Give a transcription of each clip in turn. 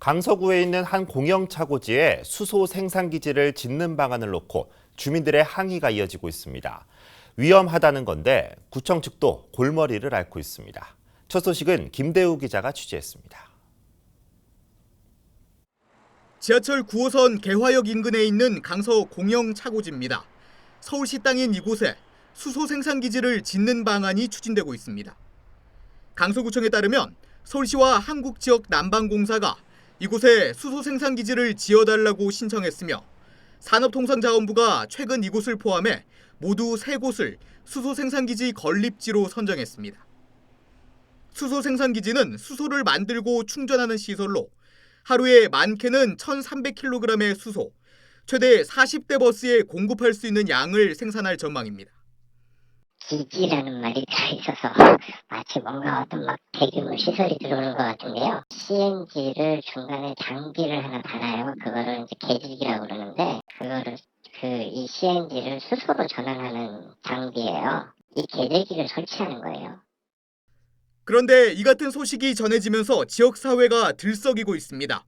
강서구에 있는 한 공영차고지에 수소 생산기지를 짓는 방안을 놓고 주민들의 항의가 이어지고 있습니다. 위험하다는 건데 구청 측도 골머리를 앓고 있습니다. 첫 소식은 김대우 기자가 취재했습니다. 지하철 9호선 개화역 인근에 있는 강서 공영 차고지입니다. 서울시 땅인 이곳에 수소 생산 기지를 짓는 방안이 추진되고 있습니다. 강서구청에 따르면 서울시와 한국지역 난방공사가 이곳에 수소 생산 기지를 지어달라고 신청했으며 산업통상자원부가 최근 이곳을 포함해 모두 세 곳을 수소 생산 기지 건립지로 선정했습니다. 수소 생산 기지는 수소를 만들고 충전하는 시설로 하루에 많게는 1,300kg의 수소, 최대 40대 버스에 공급할 수 있는 양을 생산할 전망입니다. 기지라는 말이 들어있어서 마치 뭔가 어떤 막 대규모 시설이 들어오는 것 같은데요. CNG를 중간에 장비를 하나 달아요. 그거를 이제 개직이라고 그러는데 그거를 그 이 CNG를 수소로 전환하는 장비예요. 이 개재기를 설치하는 거예요. 그런데 이 같은 소식이 전해지면서 지역 사회가 들썩이고 있습니다.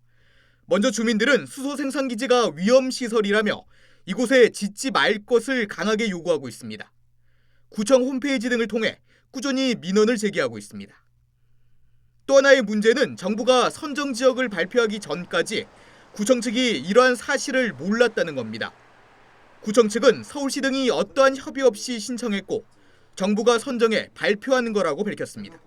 먼저 주민들은 수소 생산 기지가 위험 시설이라며 이곳에 짓지 말 것을 강하게 요구하고 있습니다. 구청 홈페이지 등을 통해 꾸준히 민원을 제기하고 있습니다. 또 하나의 문제는 정부가 선정 지역을 발표하기 전까지 구청 측이 이러한 사실을 몰랐다는 겁니다. 구청 측은 서울시 등이 어떠한 협의 없이 신청했고 정부가 선정해 발표하는 거라고 밝혔습니다.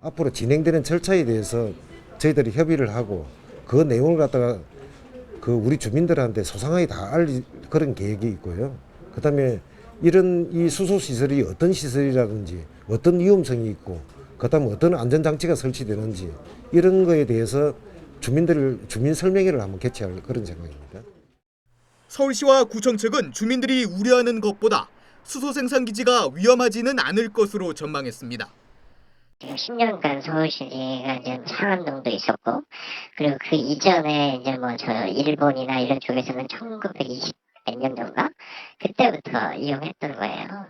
앞으로 진행되는 절차에 대해서 저희들이 협의를 하고 그 내용을 갖다가 그 우리 주민들한테 소상하게 다 알릴 그런 계획이 있고요. 그다음에 이런 이 수소 시설이 어떤 시설이라든지 어떤 위험성이 있고 그다음에 어떤 안전 장치가 설치되는지 이런 거에 대해서 주민들 주민 설명회를 한번 개최할 그런 생각입니다. 서울시와 구청 측은 주민들이 우려하는 것보다 수소 생산 기지가 위험하지는 않을 것으로 전망했습니다. 지금 10년간 서울시가 이제 상암동도 있었고 그리고 그 이전에 이제 뭐 저 일본이나 이런 쪽에서는 1920 몇 년 전가 그때부터 이용했던 거예요.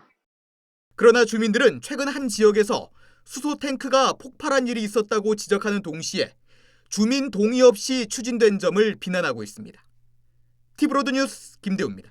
그러나 주민들은 최근 한 지역에서 수소 탱크가 폭발한 일이 있었다고 지적하는 동시에 주민 동의 없이 추진된 점을 비난하고 있습니다. 티브로드 뉴스 김대우입니다.